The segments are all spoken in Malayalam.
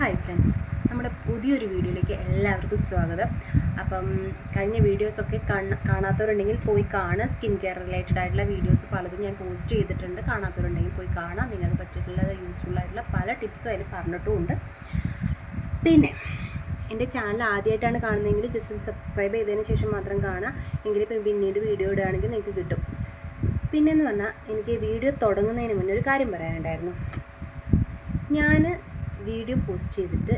ഹായ് ഫ്രണ്ട്സ് നമ്മുടെ പുതിയൊരു വീഡിയോയിലേക്ക് എല്ലാവർക്കും സ്വാഗതം. അപ്പം കഴിഞ്ഞ വീഡിയോസൊക്കെ കാണ കാണാത്തവരുണ്ടെങ്കിൽ പോയി കാണുക. സ്കിൻ കെയർ റിലേറ്റഡ് ആയിട്ടുള്ള വീഡിയോസ് പലതും ഞാൻ പോസ്റ്റ് ചെയ്തിട്ടുണ്ട്. കാണാത്തവരുണ്ടെങ്കിൽ പോയി കാണാം നിങ്ങൾക്ക് പറ്റിയിട്ടുള്ള യൂസ്ഫുൾ ആയിട്ടുള്ള പല ടിപ്സും അതിൽ പറഞ്ഞിട്ടുമുണ്ട്. പിന്നെ എന്റെ ചാനൽ ആദ്യമായിട്ടാണ് കാണുന്നതെങ്കിൽ ജസ്റ്റ് സബ്സ്ക്രൈബ് ചെയ്തതിന് ശേഷം മാത്രം കാണാം എങ്കിലും പിന്നീട് വീഡിയോ ഇടുകയാണെങ്കിൽ നിങ്ങൾക്ക് കിട്ടും. പിന്നെന്ന് പറഞ്ഞാൽ എനിക്ക് വീഡിയോ തുടങ്ങുന്നതിന് മുന്നേ ഒരു കാര്യം പറയാനുണ്ടായിരുന്നു. ഞാൻ വീഡിയോ പോസ്റ്റ് ചെയ്തിട്ട്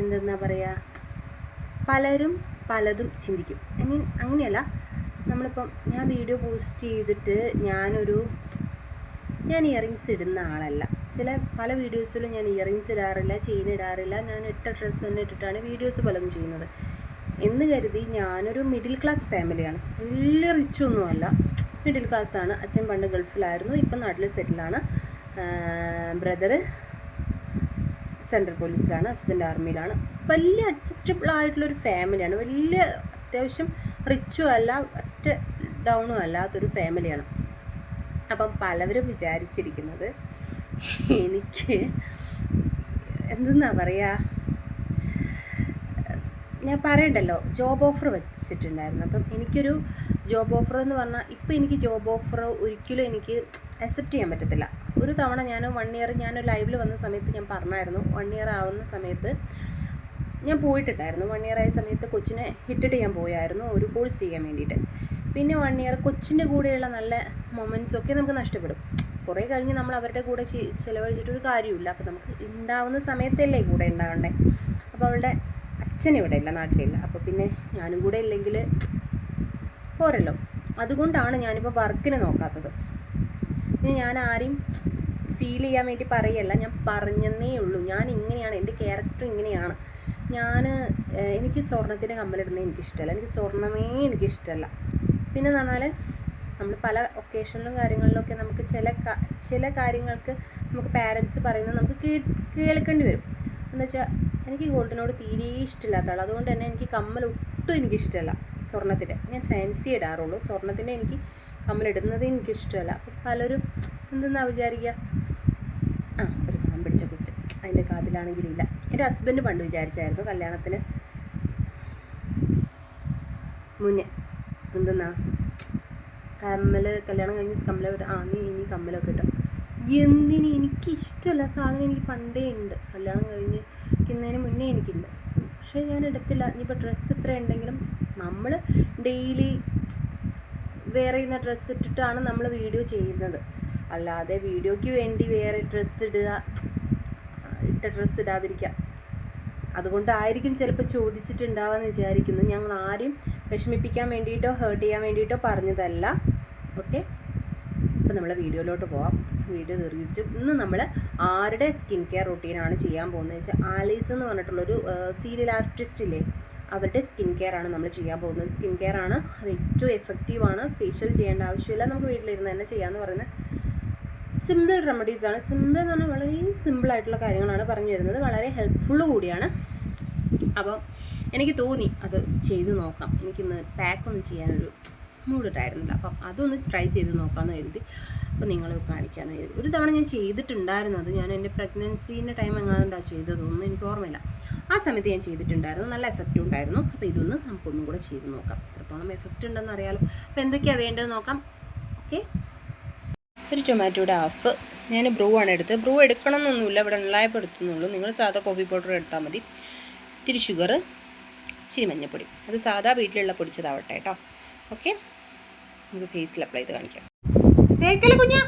എന്തെന്നാ പറയുക പലരും പലതും ചിന്തിക്കും. ഐ മീൻ അങ്ങനെയല്ല നമ്മളിപ്പം ഞാൻ വീഡിയോ പോസ്റ്റ് ചെയ്തിട്ട് ഞാനൊരു ഞാൻ ഇയറിങ്സ് ഇടുന്ന ആളല്ല. ചില പല വീഡിയോസിലും ഞാൻ ഇയറിങ്സ് ഇടാറില്ല ചെയിൻ ഇടാറില്ല ഞാൻ ഇട്ട ഡ്രസ്സ് തന്നെ ഇട്ടിട്ടാണ് വീഡിയോസ് പലതും ചെയ്യുന്നത്. എന്ന് കരുതി ഞാനൊരു മിഡിൽ ക്ലാസ് ഫാമിലിയാണ് വലിയ റിച്ചൊന്നുമല്ല മിഡിൽ ക്ലാസ് ആണ്. അച്ഛൻ പണ്ട് ഗൾഫിലായിരുന്നു ഇപ്പം നാട്ടിൽ സെറ്റിലാണ് ബ്രദറ് സെൻട്രൽ പോലീസിലാണ് ഹസ്ബൻഡ് ആർമിയിലാണ്. വലിയ അഡ്ജസ്റ്റബിൾ ആയിട്ടുള്ള ഒരു ഫാമിലിയാണ്. വലിയ അത്യാവശ്യം റിച്ചും അല്ല ഒറ്റ ഡൗണും അല്ലാത്തൊരു ഫാമിലിയാണ്. അപ്പം പലവരും വിചാരിച്ചിരിക്കുന്നത് എനിക്ക് എന്തെന്നാ പറയുക ഞാൻ പറയണ്ടല്ലോ ജോബ് ഓഫർ വെച്ചിട്ടുണ്ടായിരുന്നു. അപ്പം എനിക്കൊരു ജോബ് ഓഫർ എന്ന് പറഞ്ഞാൽ ഇപ്പം എനിക്ക് ജോബ് ഓഫർ ഒരിക്കലും എനിക്ക് അക്സെപ്റ്റ് ചെയ്യാൻ പറ്റത്തില്ല. ഒരു തവണ ഞാൻ വൺ ഇയർ ഞാൻ ലൈവിൽ വന്ന സമയത്ത് ഞാൻ പറഞ്ഞായിരുന്നു. വൺ ഇയർ ആവുന്ന സമയത്ത് ഞാൻ പോയിട്ടുണ്ടായിരുന്നു. വൺ ഇയർ ആയ സമയത്ത് കൊച്ചിനെ ഹിറ്റിട്ട് ഞാൻ പോയായിരുന്നു. ഒരു കോഴ്സ് ചെയ്യാൻ വേണ്ടിയിട്ട്. പിന്നെ വൺ ഇയർ കൊച്ചിന്റെ കൂടെയുള്ള നല്ല മൊമെന്റ്സ് ഒക്കെ നമുക്ക് നഷ്ടപ്പെടും. കുറേ കഴിഞ്ഞ് നമ്മൾ അവരുടെ കൂടെ ചിലവഴിച്ചിട്ട് ചിലവഴിച്ചിട്ടൊരു കാര്യമില്ല അപ്പോൾ നമുക്ക് ഉണ്ടാവുന്ന സമയത്തല്ലേ കൂടെ ഉണ്ടാവണ്ടേ അപ്പോൾ അവളുടെ അച്ഛൻ ഇവിടെ ഇല്ല നാട്ടിലില്ല. അപ്പോൾ പിന്നെ ഞാനും കൂടെ ഇല്ലെങ്കിൽ പോരല്ലോ. അതുകൊണ്ടാണ് ഞാനിപ്പോൾ വർക്കിന് നോക്കാത്തത്. ഇനി ഞാൻ ആരെയും ഫീൽ ചെയ്യാൻ വേണ്ടി പറയല്ല. ഞാൻ പറഞ്ഞെന്നേ ഉള്ളൂ. ഞാൻ ഇങ്ങനെയാണ്. എന്റെ ക്യാരക്ടർ ഇങ്ങനെയാണ്. ഞാൻ എനിക്ക് സ്വർണത്തിന്റെ കമ്മലിടുന്നത് എനിക്കിഷ്ടമല്ല എനിക്ക് സ്വർണമേ എനിക്കിഷ്ടമല്ല പിന്നെ എന്ന് പറഞ്ഞാൽ നമ്മൾ പല ഒക്കേഷനിലും കാര്യങ്ങളിലൊക്കെ നമുക്ക് ചില ചില കാര്യങ്ങൾക്ക് നമുക്ക് പാരൻസ് പറയുന്നത് നമുക്ക് കേൾക്കേണ്ടി വരും. എന്ന് വെച്ചാൽ എനിക്ക് ഗോൾഡിനോട് തീരെ ഇഷ്ടമില്ലാത്ത ആൾ അതുകൊണ്ട് തന്നെ എനിക്ക് കമ്മൽ ഒട്ടും എനിക്കിഷ്ടമല്ല സ്വർണത്തിന്റെ ഞാൻ ഫാൻസി ഇടാറുള്ളൂ. സ്വർണത്തിന്റെ എനിക്ക് കമ്മലിടുന്നത് എനിക്കിഷ്ടമല്ല. അപ്പം പലരും എന്തെന്നാ വിചാരിക്കുക ആ ഒരു പാവം പിടിച്ച കൊച്ച്. അതിന്റെ കാതിലാണെങ്കിൽ ഇല്ല. എന്റെ ഹസ്ബൻഡ് പണ്ട് വിചാരിച്ചായിരുന്നു കല്യാണത്തിന് മുന്നേ. എന്തെന്നാ? കമ്മൽ കല്യാണം കഴിഞ്ഞ് കമ്മല ആ നീ ഇനി കമ്മലൊക്കെ കിട്ടും എന്തിന്? എനിക്കിഷ്ടമല്ല സാധനം എനിക്ക് പണ്ടേ ഉണ്ട്. കല്യാണം കഴിഞ്ഞ് ഇരിക്കുന്നതിന് മുന്നേ എനിക്കില്ല പക്ഷേ ഞാൻ എടുത്തില്ല. ഇനിയിപ്പോൾ ഡ്രസ്സ് ഇത്ര ഉണ്ടെങ്കിലും നമ്മൾ ഡെയിലി വേറെ ചെയ്യുന്ന ഡ്രസ്സ് ഇട്ടിട്ടാണ് നമ്മൾ വീഡിയോ ചെയ്യുന്നത്. അല്ലാതെ വീഡിയോയ്ക്ക് വേണ്ടി വേറെ ഡ്രസ്സ് ഇടുക ഇട്ട ഡ്രസ്സ് ഇടാതിരിക്കാം അതുകൊണ്ടായിരിക്കും ചിലപ്പോൾ ചോദിച്ചിട്ടുണ്ടാവുമെന്ന് വിചാരിക്കുന്നു. ഞങ്ങൾ ആരെയും വിഷമിപ്പിക്കാൻ വേണ്ടിയിട്ടോ ഹേർട്ട് ചെയ്യാൻ വേണ്ടിയിട്ടോ പറഞ്ഞതല്ല. ഓക്കെ അപ്പോൾ നമ്മൾ വീഡിയോയിലോട്ട് പോവാം. വീഡിയോ തീർച്ചു ഇന്ന് നമ്മൾ ആരുടെ സ്കിൻ കെയർ റൊട്ടീനാണ് ചെയ്യാൻ പോകുന്നത് വെച്ചാൽ ആലീസ് എന്ന് പറഞ്ഞിട്ടുള്ളൊരു സീരിയൽ ആർട്ടിസ്റ്റ് ഇല്ലേ? അവരുടെ സ്കിൻ കെയർ ആണ് നമ്മൾ ചെയ്യാൻ പോകുന്നത്. സ്കിൻ കെയർ ആണ് അത് ഏറ്റവും എഫക്റ്റീവാണ് ഫേഷ്യൽ ചെയ്യേണ്ട ആവശ്യമില്ല. നമുക്ക് വീട്ടിലിരുന്ന് തന്നെ ചെയ്യാമെന്ന് പറയുന്നത്. സിമ്പിൾ റെമഡീസ് ആണ്. സിമ്പിൾ എന്ന് പറഞ്ഞാൽ വളരെ സിമ്പിൾ ആയിട്ടുള്ള കാര്യങ്ങളാണ് പറഞ്ഞു തരുന്നത്. വളരെ ഹെൽപ്ഫുൾ കൂടിയാണ്. അപ്പോൾ എനിക്ക് തോന്നി അത് ചെയ്ത് നോക്കാം. എനിക്കിന്ന് പാക്ക് ഒന്ന് ചെയ്യാനൊരു മൂടിട്ടായിരുന്നില്ല. അപ്പം അതൊന്ന് ട്രൈ ചെയ്ത് നോക്കാമെന്ന് കരുതി. അപ്പോൾ നിങ്ങളെ കാണിക്കാമെന്ന് കരുതി. ഒരു തവണ ഞാൻ ചെയ്തിട്ടുണ്ടായിരുന്നു അത്. ഞാൻ എന്റെ പ്രഗ്നൻസീന്റെ ടൈം എങ്ങാണ്ടാണ് ചെയ്തതൊന്നും എനിക്ക് ഓർമ്മയില്ല. ആ സമയത്ത് ഞാൻ ചെയ്തിട്ടുണ്ടായിരുന്നു. നല്ല എഫക്റ്റ് ഉണ്ടായിരുന്നു. അപ്പോൾ ഇതൊന്ന് നമുക്കൊന്നും കൂടെ ചെയ്ത് നോക്കാം. എത്രത്തോളം എഫക്റ്റ് ഉണ്ടെന്ന് അറിയാലോ. അപ്പോൾ എന്തൊക്കെയാണ് വേണ്ടത് നോക്കാം. ഓക്കെ ഒരു ടൊമാറ്റോയുടെ ഹാഫ് ഞാൻ ബ്രൂ ആണ് എടുത്തത്. ബ്രൂ എടുക്കണം എന്നൊന്നുമില്ല ഇവിടെ ഉള്ളായപ്പോൾ എടുത്തുന്നുള്ളൂ. നിങ്ങൾ സാധാ കോഫി പൗഡർ എടുത്താൽ മതി. ഇത്തിരി ഷുഗർ ഇച്ചിരി മഞ്ഞൾപ്പൊടി അത് സാധാ വീട്ടിലുള്ള പൊടിച്ചതാവട്ടെ കേട്ടോ. ഓക്കെ നമുക്ക് ഫേസിൽ അപ്ലൈ ചെയ്ത് കാണിക്കാം. കേൾക്കല്ലേ കുഞ്ഞാ?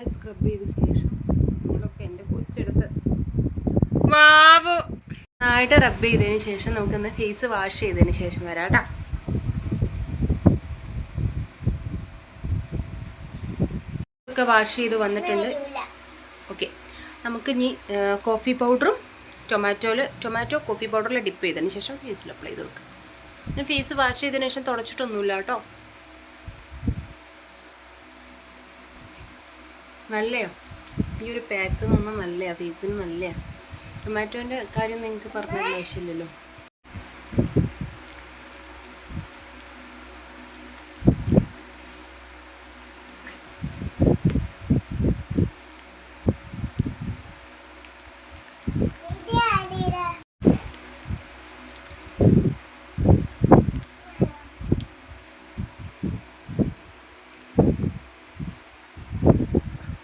നന്നായി സ്ക്രബ് ചെയ്ത ശേഷം ഇതിലൊക്കെ എന്റെ കൊച്ചെടുത്ത് മാവ്. നന്നായിട്ട് റബ്ബ് ചെയ്തതിന് ശേഷം നമുക്കൊന്ന് ഫേസ് വാഷ് ചെയ്തതിന് ശേഷം വരാം കേട്ടോ. ഒക്കെ വാഷ് ചെയ്ത് വന്നിട്ടുണ്ട്. ഓക്കെ നമുക്ക് ഇനി കോഫി പൗഡറും ടൊമാറ്റോയിൽ ടൊമാറ്റോ കോഫി പൗഡറിൽ ഡിപ്പ് ചെയ്തതിന് ശേഷം ഫേസിൽ അപ്ലൈ ചെയ്ത് കൊടുക്കാം. ഞാൻ ഫേസ് വാഷ് ചെയ്തതിന് ശേഷം തുടച്ചിട്ടൊന്നുമില്ല കേട്ടോ. നല്ലയോ. ഈ ഒരു പാക്ക് എന്ന് നല്ലയാണ് ഫേസിന് നല്ലതാണ് ടൊമാറ്റോന്റെ കാര്യം നിങ്ങൾക്ക് പറഞ്ഞ ആവശ്യമില്ലല്ലോ.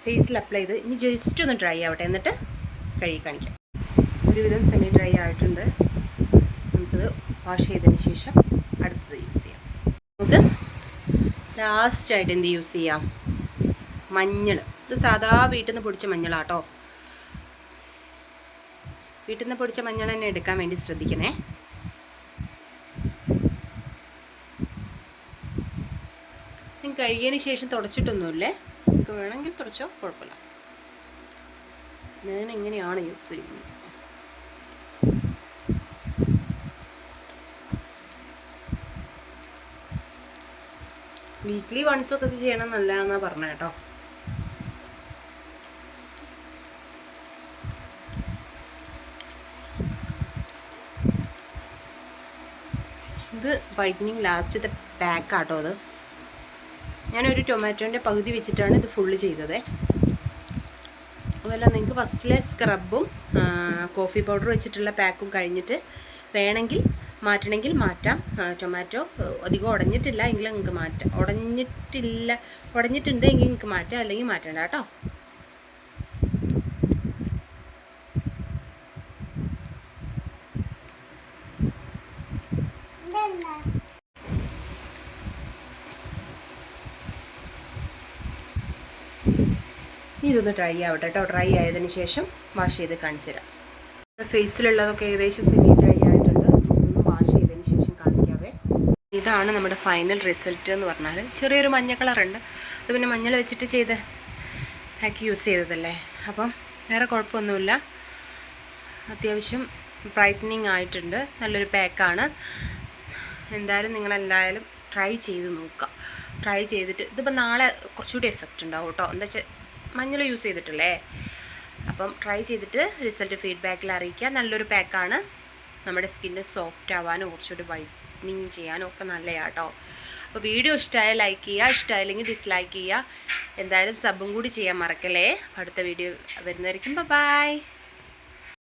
ഫേസിൽ അപ്ലൈ ചെയ്ത് ഇനി ജസ്റ്റ് ഒന്ന് ഡ്രൈ ആവട്ടെ എന്നിട്ട് കഴുകി കാണിക്കാം. ഒരുവിധം സെമി ഡ്രൈ ആയിട്ടുണ്ട്. നമുക്കിത് വാഷ് ചെയ്തതിന് ശേഷം അടുത്തത് യൂസ് ചെയ്യാം. നമുക്ക് ലാസ്റ്റായിട്ട് എന്ത് യൂസ് ചെയ്യാം? മഞ്ഞൾ ഇത് സാധാ വീട്ടിൽ നിന്ന് പൊടിച്ച മഞ്ഞളാട്ടോ വീട്ടിൽ നിന്ന് പൊടിച്ച മഞ്ഞൾ തന്നെ എടുക്കാൻ വേണ്ടി ശ്രദ്ധിക്കണേ. കഴുകിയതിന് ശേഷം തുടച്ചിട്ടൊന്നുമില്ലേ? നിങ്ങൾക്ക് വേണമെങ്കിൽ തുറച്ചോ കുഴപ്പമില്ല. ഞാൻ എങ്ങനെയാണ് യൂസ് ചെയ്യുന്നത്. വീക്ക്ലി വൺസ് ഒക്കെ ചെയ്യണം എന്നാ പറഞ്ഞ കേട്ടോ. ഇത് വൈറ്റനിങ് ലാസ്റ്റത്തെ പാക്കാട്ടോ അത് ഞാനൊരു ടൊമാറ്റോന്റെ പകുതി വെച്ചിട്ടാണ് ഇത് ഫുള്ള് ചെയ്തത്. അതുപോലെ നിങ്ങൾക്ക് ഫസ്റ്റിലെ സ്ക്രബും കോഫി പൗഡർ വെച്ചിട്ടുള്ള പാക്കും കഴിഞ്ഞിട്ട് വേണമെങ്കിൽ മാറ്റണമെങ്കിൽ മാറ്റാം. ടൊമാറ്റോ അധികം ഉടഞ്ഞിട്ടില്ല എങ്കിൽ നിങ്ങൾക്ക് മാറ്റാം. ഉടഞ്ഞിട്ടില്ല ഉടഞ്ഞിട്ടുണ്ട് എങ്കിൽ നിങ്ങൾക്ക് മാറ്റാം അല്ലെങ്കിൽ മാറ്റണ്ട കേട്ടോ. ഇനി ഇതൊന്ന് ഡ്രൈ ആവട്ടെ കേട്ടോ ഡ്രൈ ആയതിന് ശേഷം വാഷ് ചെയ്ത് കാണിച്ചു തരാം ഫേസിലുള്ളതൊക്കെ ഏകദേശം സെമി ഡ്രൈ ആയിട്ടുണ്ട്. ഒന്ന് വാഷ് ചെയ്തതിന് ശേഷം കാണിക്കാവേ. ഇതാണ് നമ്മുടെ ഫൈനൽ റിസൾട്ട് എന്ന് പറഞ്ഞാൽ ചെറിയൊരു മഞ്ഞ കളറുണ്ട് അത് പിന്നെ മഞ്ഞൾ വെച്ചിട്ട് ചെയ്ത് ആക്കി യൂസ് ചെയ്തതല്ലേ? അപ്പം വേറെ കുഴപ്പമൊന്നുമില്ല. അത്യാവശ്യം ബ്രൈറ്റനിങ് ആയിട്ടുണ്ട്. നല്ലൊരു പാക്കാണ് എന്തായാലും നിങ്ങളെല്ലായാലും ട്രൈ ചെയ്ത് നോക്കുക ട്രൈ ചെയ്തിട്ട് ഇതിപ്പോൾ നാളെ കുറച്ചുകൂടി എഫക്റ്റ് ഉണ്ടാവും കേട്ടോ എന്താ വെച്ചാൽ മഞ്ഞൾ യൂസ് ചെയ്തിട്ടില്ലേ? അപ്പം ട്രൈ ചെയ്തിട്ട് റിസൾട്ട് ഫീഡ്ബാക്കിൽ അറിയിക്കുക. നല്ലൊരു പാക്കാണ് നമ്മുടെ സ്കിന്ന് സോഫ്റ്റ് ആവാനും കുറച്ചുകൂടി വൈറ്റനിങ് ചെയ്യാനും ഒക്കെ നല്ലതാണ് കേട്ടോ അപ്പോൾ വീഡിയോ ഇഷ്ടമായ ലൈക്ക് ചെയ്യുക. ഇഷ്ടമായില്ലെങ്കിൽ ഡിസ്ലൈക്ക് ചെയ്യുക. എന്തായാലും സബും കൂടി ചെയ്യാൻ മറക്കല്ലേ? അടുത്ത വീഡിയോ വരുന്നതായിരിക്കും ബൈ